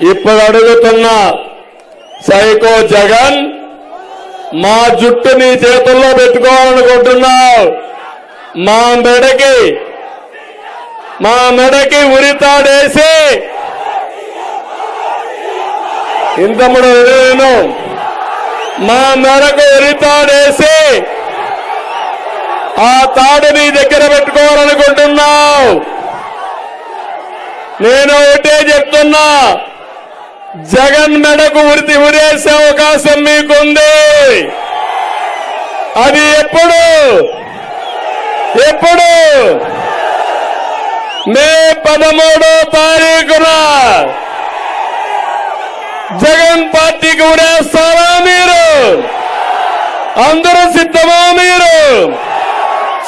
ఇప్పుడు అడుగుతున్న సైకో జగన్ మా జుట్టు నీ చేతుల్లో పెట్టుకోవాలనుకుంటున్నావు మా మెడకి మా మెడకి ఉరితాడేసి ఇంతముడు నేను మా మెడకు ఉరితాడేసి ఆ తాడు నీ దగ్గర పెట్టుకోవాలనుకుంటున్నావు. నేను ఒకటే చెప్తున్నా. జగన్ మెడకు ఉరితి ఉరేసే అవకాశం మీకుంది. అది ఎప్పుడు? ఎప్పుడు? మే పదమూడో తారీఖున. జగన్ పార్టీకి ఉరేస్తారా మీరు? అందరూ సిద్ధమా మీరు?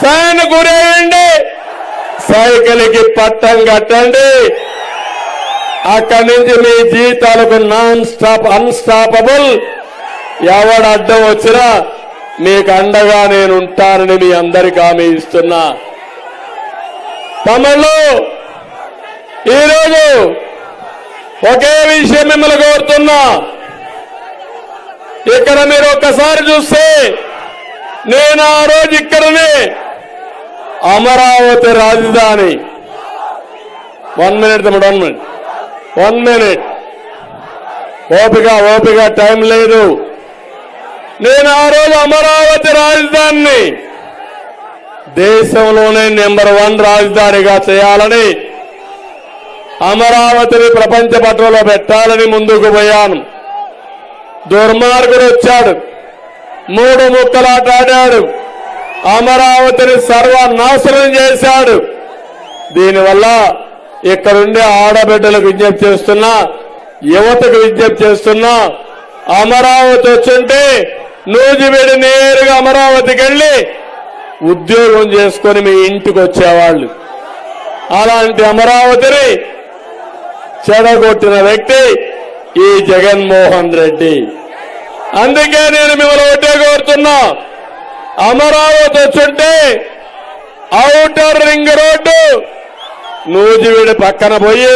సాయన గురేయండి సైకిల్కి పట్టం కట్టండి. అక్కడి నుంచి మీ జీవితాలకు నాన్ స్టాప్ అన్స్టాపబుల్ ఎవడు అడ్డం వచ్చినా మీకు అండగా నేను ఉంటానని మీ అందరికి హామీ ఇస్తున్నా. తమిళ్ళు ఈరోజు ఒకే విషయం మిమ్మల్ని కోరుతున్నా. ఇక్కడ మీరు ఒక్కసారి చూస్తే నేను ఆ రోజు ఇక్కడనే అమరావతి రాజధాని. వన్ మినిట్ తమ్ముడు వన్ మినిట్ వన్ మినిట్ ఓపిక ఓపిక టైం లేదు. నేను ఆ రోజు అమరావతి రాజధానిని దేశంలోనే నెంబర్ వన్ రాజధానిగా చేయాలని అమరావతిని ప్రపంచ పట్టణంలో పెట్టాలని ముందుకు పోయాను. దుర్మార్గుడు వచ్చాడు. మూడు ముక్కలాటాడాడు అమరావతిని సర్వనాశనం చేశాడు. దీనివల్ల ఇక్కడుండే ఆడబిడ్డలకు విజ్ఞప్తి చేస్తున్నా యువతకు విజ్ఞప్తి చేస్తున్నా అమరావతి వచ్చుంటే నూజివేడి నేరుగా అమరావతికి వెళ్ళి ఉద్యోగం చేసుకొని మీ ఇంటికి వచ్చేవాళ్ళు. అలాంటి అమరావతిని చెడగొట్టిన వ్యక్తి ఈ జగన్మోహన్ రెడ్డి. అందుకే నేను మిమ్మల్ని ఒకటే కోరుతున్నా అమరావతి వచ్చుంటే ఔటర్ రింగ్ రోడ్డు నూజివీడి పక్కన పోయి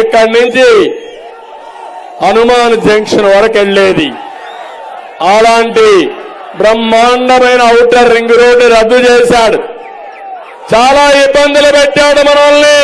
ఇక్కడి నుంచి హనుమాన్ జంక్షన్ వరకు వెళ్ళేది. అలాంటి బ్రహ్మాండమైన ఔటర్ రింగ్ రోడ్డు రద్దు చేశాడు. చాలా ఇబ్బందులు పెట్టాడు మనల్ని.